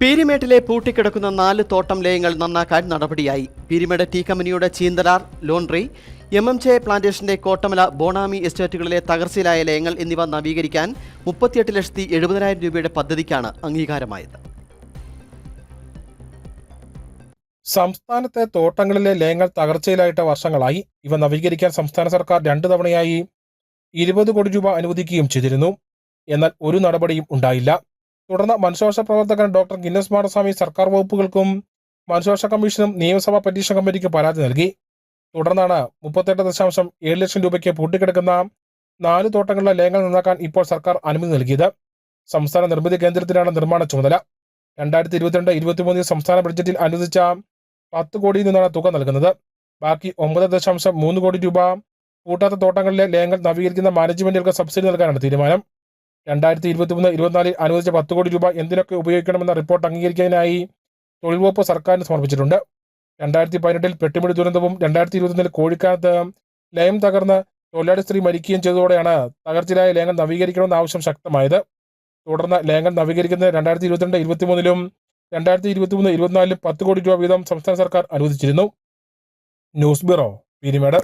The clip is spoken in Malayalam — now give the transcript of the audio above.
പീരിമേട്ടിലെ പൂട്ടിക്കിടക്കുന്ന നാല് തോട്ടം ലയങ്ങൾ നന്നാക്കാൻ നടപടിയായി. പീരിമേട് ടീ കമ്പനിയുടെ ചീന്തലാർ ലോൺറി എം എം ചെ പ്ലാന്റേഷന്റെ കോട്ടമല ബോണാമി എസ്റ്റേറ്റുകളിലെ തകർച്ചയിലായ ലയങ്ങൾ എന്നിവ നവീകരിക്കാൻ മുപ്പത്തിയെട്ട് ലക്ഷത്തി എഴുപതിനായിരം രൂപയുടെ പദ്ധതിക്കാണ് അംഗീകാരമായത്. സംസ്ഥാനത്തെ തോട്ടങ്ങളിലെ ലയങ്ങൾ തകർച്ചയിലായിട്ട് വർഷങ്ങളായി. ഇവ നവീകരിക്കാൻ സംസ്ഥാന സർക്കാർ രണ്ടു തവണയായി ഇരുപത് കോടി രൂപ അനുവദിക്കുകയും ചെയ്തിരുന്നു. എന്നാൽ ഒരു നടപടിയും ഉണ്ടായില്ല. തുടർന്ന് മനുഷ്യാവകാശ പ്രവർത്തകൻ ഡോക്ടർ ഗിന്നസ് മാടസ്വാമി സർക്കാർ വകുപ്പുകൾക്കും മനുഷ്യാവകാശ കമ്മീഷനും നിയമസഭാ പെറ്റീഷൻ കമ്മിറ്റിക്ക് പരാതി നൽകി. തുടർന്നാണ് മുപ്പത്തെട്ട് ദശാംശം ഏഴ് ലക്ഷം രൂപയ്ക്ക് പൂട്ടിക്കിടക്കുന്ന നാല് തോട്ടങ്ങളിലെ ലയങ്ങൾ നന്നാക്കാൻ ഇപ്പോൾ സർക്കാർ അനുമതി നൽകിയത്. സംസ്ഥാന നിർമ്മിതി കേന്ദ്രത്തിനാണ് നിർമ്മാണ ചുമതല. രണ്ടായിരത്തി ഇരുപത്തിരണ്ട് ഇരുപത്തിമൂന്നിൽ സംസ്ഥാന ബഡ്ജറ്റിൽ അനുവദിച്ച പത്ത് കോടിയിൽ നിന്നാണ് തുക നൽകുന്നത്. ബാക്കി ഒമ്പത് ദശാംശം മൂന്ന് കോടി രൂപ പൂട്ടാത്ത തോട്ടങ്ങളിലെ ലയങ്ങൾ നവീകരിക്കുന്ന മാനേജ്മെന്റുകൾക്ക് സബ്സിഡി നൽകാനാണ് തീരുമാനം. രണ്ടായിരത്തി ഇരുപത്തിമൂന്ന് ഇരുപത്തിനാലിൽ അനുവദിച്ച പത്ത് കോടി രൂപ എന്തിനൊക്കെ ഉപയോഗിക്കണമെന്ന റിപ്പോർട്ട് അംഗീകരിക്കാനായി തൊഴിൽ വകുപ്പ് സർക്കാരിന് സമർപ്പിച്ചിട്ടുണ്ട്. രണ്ടായിരത്തി പതിനെട്ടിൽ പെട്ടിമുടി ദുരന്തവും രണ്ടായിരത്തി ഇരുപത്തിയൊന്നിൽ കോഴിക്കാനത്ത് ലയം തകർന്ന് തൊഴിലാളി സ്ത്രീ മരിക്കുകയും ചെയ്തതോടെയാണ് തകർച്ചയിലായ ലേഖനം നവീകരിക്കണമെന്ന ആവശ്യം ശക്തമായത്. തുടർന്ന് ലേഖനം നവീകരിക്കുന്നത് രണ്ടായിരത്തി ഇരുപത്തിരണ്ട് ഇരുപത്തിമൂന്നിലും രണ്ടായിരത്തി ഇരുപത്തിമൂന്ന് ഇരുപത്തിനാലിലും പത്ത് കോടി രൂപ വീതം സംസ്ഥാന സർക്കാർ അനുവദിച്ചിരുന്നു. News bureau Peermade.